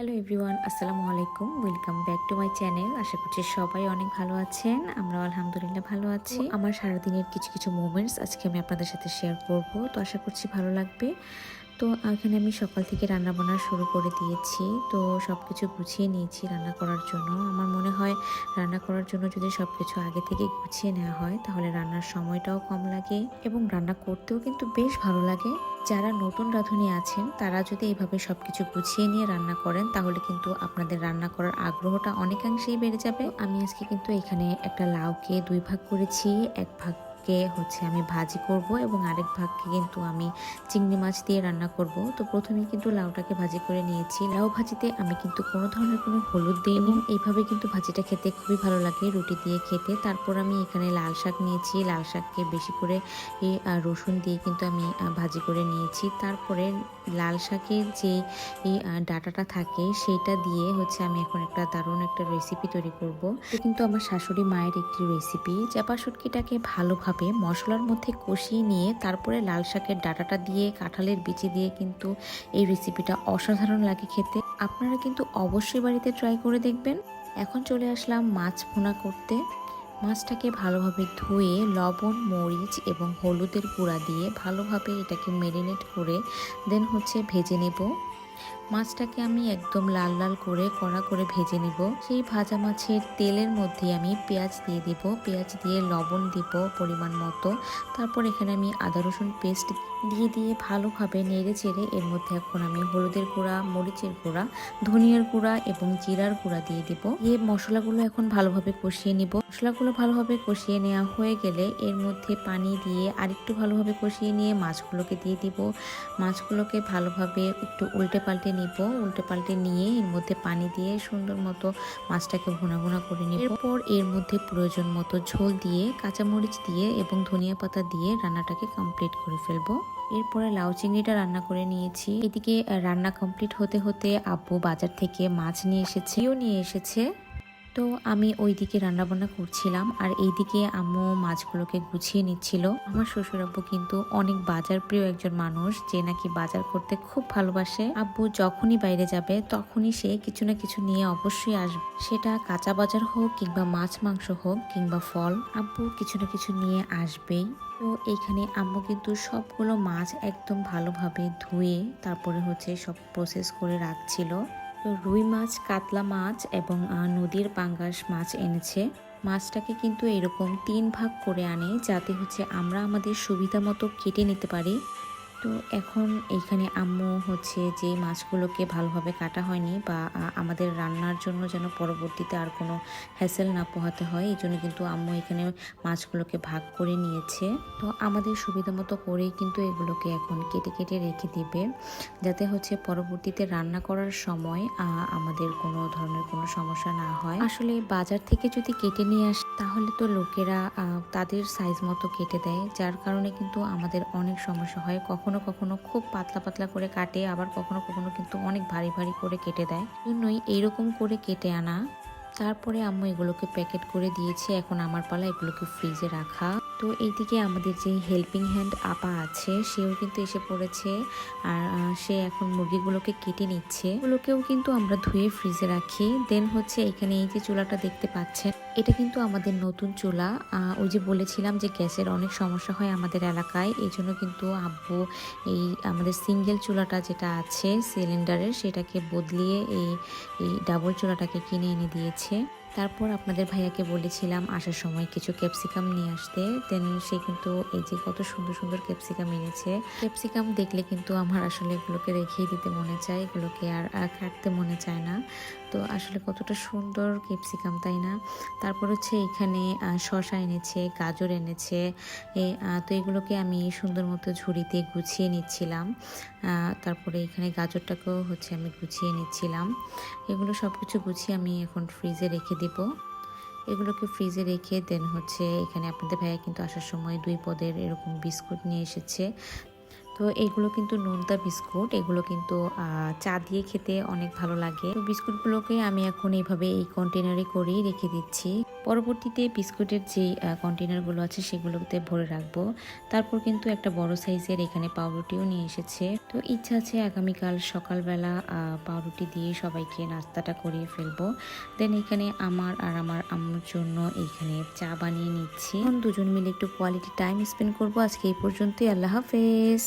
Hello everyone আসসালামু আলাইকুম welcome back to my channel আশা করছি সবাই অনেক ভালো আছেন। আমরা আলহামদুলিল্লাহ ভালো আছি। আমার সারাদিনের কিছু কিছু মুমেন্টস আজকে আমি আপনাদের সাথে শেয়ার করব। তো আশা করছি ভালো লাগবে। তো এখানে আমি সকাল থেকে রান্না বান্না শুরু করে দিয়েছি। তো সব কিছু গুছিয়ে নিয়েছি রান্না করার জন্য। আমার মনে হয় রান্না করার জন্য যদি সব কিছু আগে থেকে গুছিয়ে নেওয়া হয়, তাহলে রান্নার সময়টাও কম লাগে এবং রান্না করতেও কিন্তু বেশ ভালো লাগে। যারা নতুন রাঁধুনি আছেন, তারা যদি এইভাবে সব কিছু গুছিয়ে নিয়ে রান্না করেন, তাহলে কিন্তু আপনাদের রান্না করার আগ্রহটা অনেকাংশেই বেড়ে যাবে। আমি আজকে কিন্তু এখানে একটা লাউকে দুই ভাগ করেছি, এক ভাগকে হচ্ছে আমি ভাজি করব এবং আরেক ভাগকে কিন্তু আমি চিংড়ি মাছ দিয়ে রান্না করব। তো প্রথমে কিন্তু লাউটাকে ভাজি করে নিয়েছি। লাউ ভাজিতে আমি কিন্তু কোনো ধরনের কোনো হলুদ দিই এবং এইভাবে কিন্তু ভাজিটা খেতে খুবই ভালো লাগে রুটি দিয়ে খেতে। তারপর আমি এখানে লাল শাক নিয়েছি। লাল শাককে বেশি করে রসুন দিয়ে কিন্তু আমি ভাজি করে নিয়েছি। তারপরে লাল শাকের যে ডাটাটা থাকে সেইটা দিয়ে হচ্ছে আমি এখন একটা দারুণ একটা রেসিপি তৈরি করব। কিন্তু আমার শাশুড়ি মায়ের একটি রেসিপি চাপা শুটকিটাকে ভালোভাবে মশলার মধ্যে কষিয়ে নিয়ে তারপরে লাল শাকের ডাটাটা দিয়ে, কাঁঠালের বিচি দিয়ে কিন্তু এই রেসিপিটা অসাধারণ লাগে খেতে। আপনারা কিন্তু অবশ্যই বাড়িতে ট্রাই করে দেখবেন। এখন চলে আসলাম মাছ ভুনা করতে। মাছটাকে ভালোভাবে ধুয়ে লবণ, মরিচ এবং হলুদের গুঁড়া দিয়ে ভালোভাবে এটাকে মেরিনেট করে দেন হচ্ছে ভেজে নেব। মাছটাকে আমি একদম লাল লাল করে, কড়া করে ভেজে নিব। সেই ভাজা মাছের তেলের মধ্যে আমি পেঁয়াজ দিয়ে দিব। পেঁয়াজ দিয়ে লবণ দিব পরিমাণ মতো। তারপর এখানে আমি আদা রসুন পেস্ট দিয়ে দিয়ে ভালোভাবে নেড়ে চেড়ে এর মধ্যে এখন আমি হলুদের গুঁড়া, মরিচের গুঁড়া, ধনিয়ার গুঁড়া এবং জিরার গুঁড়া দিয়ে দিব। এই মশলাগুলো এখন ভালোভাবে কষিয়ে নিব। মশলাগুলো ভালোভাবে কষিয়ে নেওয়া হয়ে গেলে এর মধ্যে পানি দিয়ে আরেকটু ভালোভাবে কষিয়ে নিয়ে মাছগুলোকে দিয়ে দিব। মাছগুলোকে ভালোভাবে একটু উল্টে পাল্টে নিব উল্টে পাল্টে নিয়ে এর মধ্যে পানি দিয়ে সুন্দর মতো মাছটাকে ভুনা ভুনা করে নিব। এরপর এর মধ্যে প্রয়োজন মতো ঝোল দিয়ে, কাঁচামরিচ দিয়ে এবং ধনিয়া পাতা দিয়ে রান্নাটাকে কমপ্লিট করে ফেলব। এরপরে লাউ চিংড়িটা রান্না করে নিয়েছি। এদিকে রান্না কমপ্লিট হতে হতে আব্বু বাজার থেকে মাছ নিয়ে এসেছে। নিয়ে এসেছে। তো আমি ওইদিকে রান্নাবান্না করছিলাম আর এইদিকে আম্মু মাছগুলোকে গুছিয়ে নিচ্ছিল। আমার শ্বশুর আব্বু কিন্তু অনেক বাজার প্রিয় একজন মানুষ, যে নাকি বাজার করতে খুব ভালোবাসে। আব্বু যখনই বাইরে যাবে, তখনই সে কিছু না কিছু নিয়ে অবশ্যই আসবে। সেটা কাঁচা বাজার হোক কিংবা মাছ মাংস হোক কিংবা ফল, আব্বু কিছু না কিছু নিয়ে আসবেই। তো এইখানে আম্মু কিন্তু সবগুলো মাছ একদম ভালোভাবে ধুয়ে, তারপরে হচ্ছে সব প্রসেস করে রাখছিল। রুই মাছ, কাতলা মাছ এবং নদীর পাঙ্গাস মাছ এনেছে। মাছটাকে কিন্তু এরকম তিন ভাগ করে আনে যাতে হচ্ছে আমরা আমাদের সুবিধা মতো কেটে নিতে পারি। তো এখন এইখানে আম্মু হচ্ছে যে মাছগুলোকে ভালোভাবে কাটা হয়নি বা আমাদের রান্নার জন্য যেন পরবর্তীতে আর কোনো হ্যাসেল না পোহাতে হয়, এই জন্য কিন্তু আম্মু এখানে মাছগুলোকে ভাগ করে নিয়েছে। তো আমাদের সুবিধা মতো করেই কিন্তু এগুলোকে এখন কেটে কেটে রেখে দিবে। যাতে হচ্ছে পরবর্তীতে রান্না করার সময় আমাদের কোনো ধরনের কোনো সমস্যা না হয়। আসলে বাজার থেকে যদি কেটে নিয়ে আসে, তাহলে তো লোকেরা তাদের সাইজ মতো কেটে দেয়, যার কারণে কিন্তু আমাদের অনেক সমস্যা হয়। কখনো কখনো কখনো খুব পাতলা পাতলা করে কাটে, আবার কখনো কখনো কিন্তু অনেক ভারী ভারী করে কেটে দেয়। জন্যই এইরকম করে কেটে আনা। তারপরে আম্মু এগুলোকে প্যাকেট করে দিয়েছে। এখন আমার পালা এগুলোকে ফ্রিজে রাখা। তো এইদিকে আমাদের যে হেল্পিং হ্যান্ড আপা আছে, সেও কিন্তু এসে পড়েছে। আর সে এখন মুরগিগুলোকে কেটে নিচ্ছে। ওগুলোকেও কিন্তু আমরা ধুয়ে ফ্রিজে রাখি। দেন হচ্ছে এখানে এই যে চুলাটা দেখতে পাচ্ছেন, এটা কিন্তু আমাদের নতুন চুলা। ওই যে বলেছিলাম যে গ্যাসের অনেক সমস্যা হয় আমাদের এলাকায় এই জন্য কিন্তু আব্বু এই আমাদের সিঙ্গেল চুলাটা যেটা আছে সিলিন্ডারের সেটাকে বদলিয়ে এই ডাবল চুলাটাকে কিনে এনে দিয়েছে। তারপর আপনাদের ভাইয়াকে বলেছিলাম আসার সময় কিছু ক্যাপসিকাম নিয়ে আসতে। দেন সে কিন্তু এই যে কত সুন্দর সুন্দর ক্যাপসিকাম এনেছে। ক্যাপসিকাম দেখলে কিন্তু আমার আসলে এগুলোকে রেখেই দিতে মনে চায়, এগুলোকে আর কাটতে মনে চায় না। তো আসলে কতটা সুন্দর ক্যাপসিকাম, তাই না? তারপর হচ্ছে এখানে শসা এনেছে, গাজর এনেছে তো এগুলোকে আমি সুন্দর মতো ঝুড়িতে গুছিয়ে নিচ্ছিলাম। তারপরে এখানে গাজরটাকেও হচ্ছে আমি গুছিয়ে নিচ্ছিলাম। এগুলো সব কিছু গুছিয়ে আমি এখন ফ্রিজে রেখে দেব। এগুলোকে ফ্রিজে রেখে দেন হচ্ছে এখানে আপনাদের ভাইয়া কিন্তু আসার সময় দুই পদের এরকম বিস্কুট নিয়ে এসেছে। তো এগুলো কিন্তু নোনতা বিস্কুট। এগুলো কিন্তু চা দিয়ে খেতে অনেক ভালো লাগে। তো বিস্কুটগুলোকে আমি এখন এইভাবে এই কন্টেনারে করেই রেখে দিচ্ছি। পরবর্তীতে বিস্কুটের যে কন্টেনারগুলো আছে সেগুলোতে ভরে রাখব। তারপর কিন্তু একটা বড় সাইজের এখানে পাউরুটিও নিয়ে এসেছে। তো ইচ্ছা আছে আগামীকাল সকালবেলা পাউরুটি দিয়ে সবাইকে নাস্তাটা করিয়ে ফেলব। দেন এখানে আমার আর আমার আম্মুর জন্য এখানে চা বানিয়ে নিচ্ছি। এখন দুজন মিলে একটু কোয়ালিটি টাইম স্পেন্ড করব। আজকে এই পর্যন্তই। আল্লাহ হাফেজ।